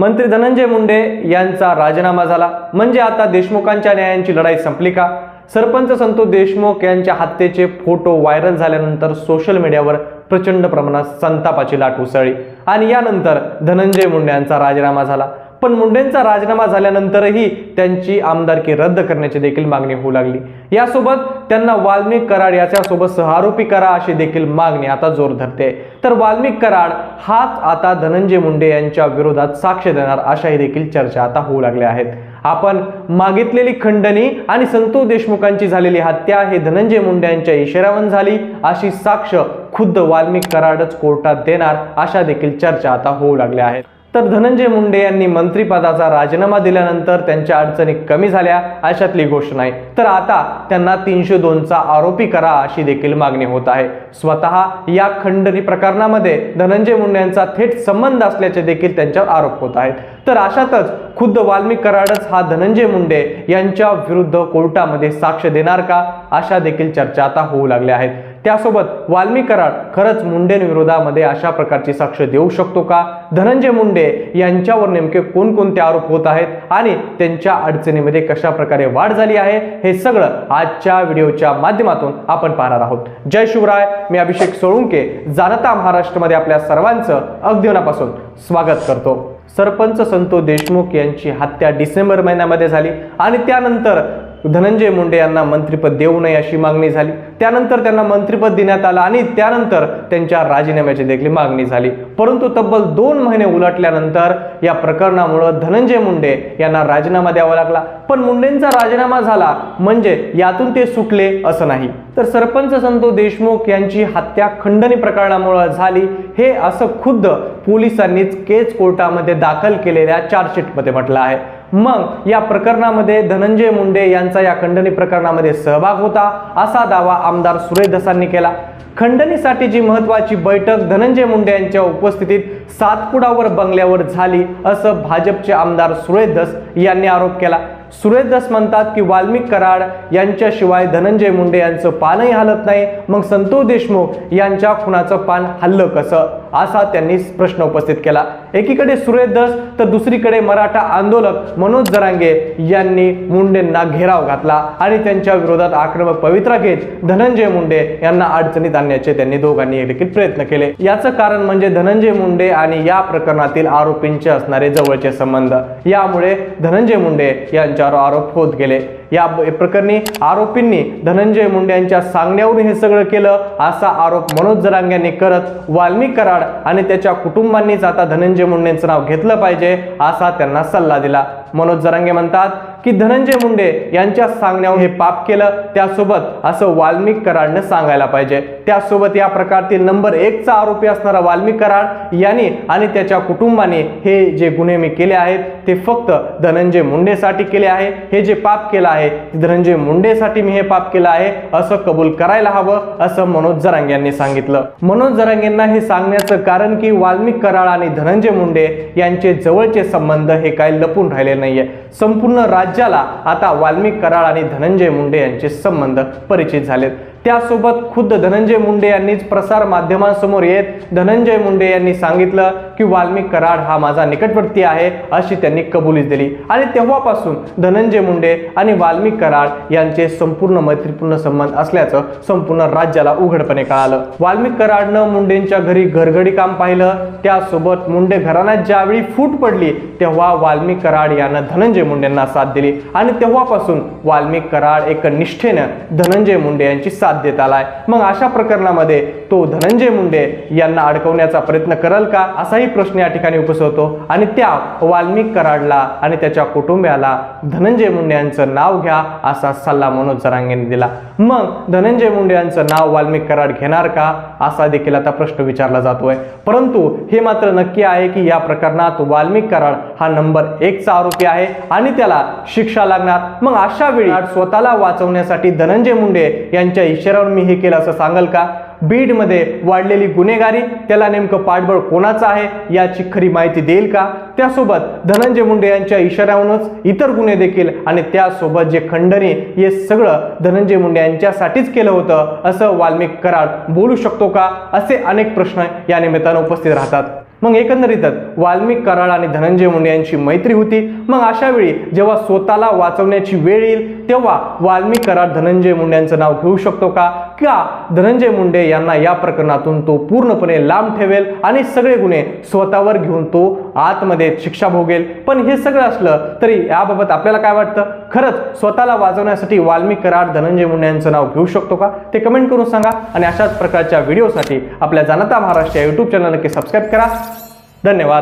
मंत्री धनंजय मुंडे यांचा राजीनामा झाला. म्हणजे आता देशमुखांच्या न्यायांची लढाई संपली का? सरपंच संतोष देशमुख यांच्या हत्येचे फोटो व्हायरल झाल्यानंतर सोशल मीडियावर प्रचंड प्रमाणात संतापाची लाट उसळली. आणि यानंतर धनंजय मुंडे यांचा राजीनामा झाला. पण मुंडेंचा राजीनामा झाल्यानंतरही त्यांची आमदारकी रद्द करण्याची देखील मागणी होऊ लागली. यासोबत त्यांना वाल्मिक कराड याच्यासोबत सहारोपी करा अशी देखील मागणी आता जोर धरते. तर वाल्मिक कराड हाच आता धनंजय मुंडे यांच्या विरोधात साक्ष देणार अशाही देखील चर्चा आता होऊ लागल्या आहेत. आपण मागितलेली खंडणी आणि संतोष देशमुखांची झालेली हत्या हे धनंजय मुंडे यांच्या इशाऱ्यावर झाली अशी साक्ष खुद्द वाल्मिक कराडच कोर्टात देणार अशा देखील चर्चा आता होऊ लागल्या आहेत. तर धनंजय मुंडे यांनी मंत्रिपदाचा राजीनामा दिल्यानंतर त्यांच्या अडचणी कमी झाल्या अशातली गोष्ट नाही. तर आता त्यांना तीनशे दोनचा आरोपी करा अशी देखील मागणी होत आहे. स्वतः या खंडणी प्रकरणामध्ये धनंजय मुंडे यांचा थेट संबंध असल्याचे देखील त्यांच्यावर आरोप होत आहेत. तर अशातच खुद्द वाल्मिक कराडच हा धनंजय मुंडे यांच्या विरुद्ध कोर्टामध्ये साक्ष देणार का? अशा देखील चर्चा आता होऊ लागल्या आहेत. त्यासोबत वाल्मी कराड खरंच मुंडेंविरोधामध्ये अशा प्रकारची साक्ष देऊ शकतो का? धनंजय मुंडे यांच्यावर नेमके कोणकोणते आरोप होत आहेत आणि त्यांच्या अडचणीमध्ये कशा प्रकारे वाढ झाली आहे हे सगळं आजच्या व्हिडिओच्या माध्यमातून आपण पाहणार आहोत. जय शिवराय मी अभिषेक सोळुंके जाणता महाराष्ट्रामध्ये आपल्या सर्वांचं अगदी मनापासून स्वागत करतो. सरपंच संतोष देशमुख यांची हत्या डिसेंबर महिन्यामध्ये झाली आणि त्यानंतर धनंजय मुंडे यांना मंत्रिपद देऊ नये अशी मागणी झाली. त्यानंतर त्यांना मंत्रिपद देण्यात आलं आणि त्यानंतर त्यांच्या राजीनाम्याची देखील मागणी झाली. परंतु तब्बल दोन महिने उलटल्यानंतर या प्रकरणामुळं धनंजय मुंडे यांना राजीनामा द्यावा लागला. पण मुंडेंचा राजीनामा झाला म्हणजे यातून ते सुटले असं नाही. तर सरपंच संतोष देशमुख यांची हत्या खंडणी प्रकरणामुळे झाली. हे असं खुद्द पोलिसांनीच केज कोर्टामध्ये दाखल केलेल्या चार्जशीटमध्ये म्हटलं आहे. मग या प्रकरणामध्ये धनंजय मुंडे यांचा या खंडणी प्रकरणामध्ये सहभाग होता असा दावा आमदार सुरेश धसांनी केला. खंडणीसाठी जी महत्वाची बैठक धनंजय मुंडे यांच्या उपस्थितीत सातपुडावर बंगल्यावर झाली असं भाजपचे आमदार सुरेश धस यांनी आरोप केला. सुरेश दस म्हणतात की वाल्मिक कराड यांच्याशिवाय धनंजय मुंडे यांचं पानही हलत नाही मग संतोष देशमुख यांच्या खुनाचं पान हल्लं कसं? असा त्यांनी प्रश्न उपस्थित केला. एकीकडे सुरेश दस तर दुसरीकडे मराठा आंदोलक मनोज जरांगे यांनी मुंडेंना घेराव घातला आणि त्यांच्या विरोधात आक्रमक पवित्रा घेत धनंजय मुंडे यांना अडचणीत आणण्याचे त्यांनी दोघांनी देखील प्रयत्न केले. याचं कारण म्हणजे धनंजय मुंडे आणि या प्रकरणातील आरोपींचे असणारे जवळचे संबंध. यामुळे धनंजय मुंडे यांच्यावर आरोप होत गेले. या प्रकरणी आरोपींनी धनंजय मुंडे यांच्या सांगण्यावरून हे सगळं केलं असा आरोप मनोज जरांग यांनी करत वाल्मिक कराड आणि त्याच्या कुटुंबांनीच आता धनंजय मुंडेंचं नाव घेतलं पाहिजे असा त्यांना सल्ला दिला. मनोज जरांगे म्हणतात की धनंजय मुंडे यांच्या सांगण्यावर हे पाप केलं. त्यासोबत असं वाल्मिक कराडनं सांगायला पाहिजे. त्यासोबत या प्रकारातील नंबर एकचा आरोपी असणारा वाल्मिक कराड यांनी आणि त्याच्या कुटुंबाने हे जे गुन्हे मी केले आहेत ते फक्त धनंजय मुंडेसाठी केले आहे. हे जे पाप केलं आहे ते धनंजय मुंडेसाठी मी हे पाप केलं आहे असं कबूल करायला हवं असं मनोज जरांग यांनी सांगितलं. मनोज जरांगेंना हे सांगण्याचं कारण की वाल्मिक कराड आणि धनंजय मुंडे यांचे जवळचे संबंध हे काही लपून राहिले नाहीये. संपूर्ण राज्याला आता वाल्मिक कराड आणि धनंजय मुंडे यांचे संबंध परिचित झालेत. त्यासोबत खुद्द धनंजय मुंडे यांनीच प्रसार माध्यमांसमोर येत धनंजय मुंडे यांनी सांगितलं की वाल्मिक कराड हा माझा निकटवर्ती आहे अशी त्यांनी कबुलीच दिली. आणि तेव्हापासून धनंजय मुंडे आणि वाल्मिक कराड यांचे संपूर्ण मैत्रीपूर्ण संबंध असल्याचं संपूर्ण राज्याला उघडपणे कळालं. वाल्मिक कराडनं मुंडेंच्या घरी घरघडी काम पाहिलं. त्यासोबत मुंडे घराण्यात ज्यावेळी फूट पडली तेव्हा वाल्मिक कराड यानं धनंजय मुंडेंना साथ दिली. आणि तेव्हापासून वाल्मिक कराड एक निष्ठेनं धनंजय मुंडे यांची साथ देत आलाय मग अशा प्रकरणामध्ये तो धनंजय मुंडे यांना अडकवण्याचा प्रयत्न करल का? असाही प्रश्न या ठिकाणी उपस्थित होतो आणि त्या वाल्मिक कराडला आणि त्याच्या कुटुंबियाला धनंजय मुंडे यांचं नाव घ्या असा सल्ला मनोज जरांगेंनी दिला. मग धनंजय मुंडे यांचं नाव वाल्मिक कराड घेणार का? असा देखील आता प्रश्न विचारला जातोय. परंतु हे मात्र नक्की आहे की या प्रकरणात वाल्मिक कराड हा नंबर एकचा आरोपी आहे आणि त्याला शिक्षा लागणार. मग अशा वेळी स्वतःला वाचवण्यासाठी धनंजय मुंडे यांच्या इशाऱ्यावर मी हे केलं असं सांगाल का? बीडमध्ये वाढलेली गुन्हेगारी त्याला नेमकं पाठबळ कोणाचं आहे याची खरी माहिती देईल का? त्यासोबत धनंजय मुंडे यांच्या इशाऱ्यावरूनच इतर गुन्हे देखील आणि त्यासोबत जे खंडणी हे सगळं धनंजय मुंडे यांच्यासाठीच केलं होतं असं वाल्मिक कराड बोलू शकतो का? असे अनेक प्रश्न या निमित्तानं उपस्थित राहतात. मग एकंदरीतच वाल्मिक कराड आणि धनंजय मुंडे यांची मैत्री होती. मग अशावेळी जेव्हा स्वतःला वाचवण्याची वेळ येईल तेव्हा वाल्मी कराड धनंजय मुंडे यांचं नाव घेऊ शकतो का? का धनंजय मुंडे यांना या प्रकरणातून तो पूर्णपणे लांब ठेवेल आणि सगळे गुन्हे स्वतःवर घेऊन तो आतमध्ये शिक्षा भोगेल? पण हे सगळं असलं तरी याबाबत आपल्याला काय वाटतं? खरंच स्वतःला वाचवण्यासाठी वाल्मी कराड धनंजय मुंडे यांचं नाव घेऊ शकतो का? ते कमेंट करून सांगा आणि अशाच प्रकारच्या व्हिडिओसाठी आपल्या जनता महाराष्ट्र या यूट्यूब चॅनल नक्की सबस्क्राईब करा. धन्यवाद.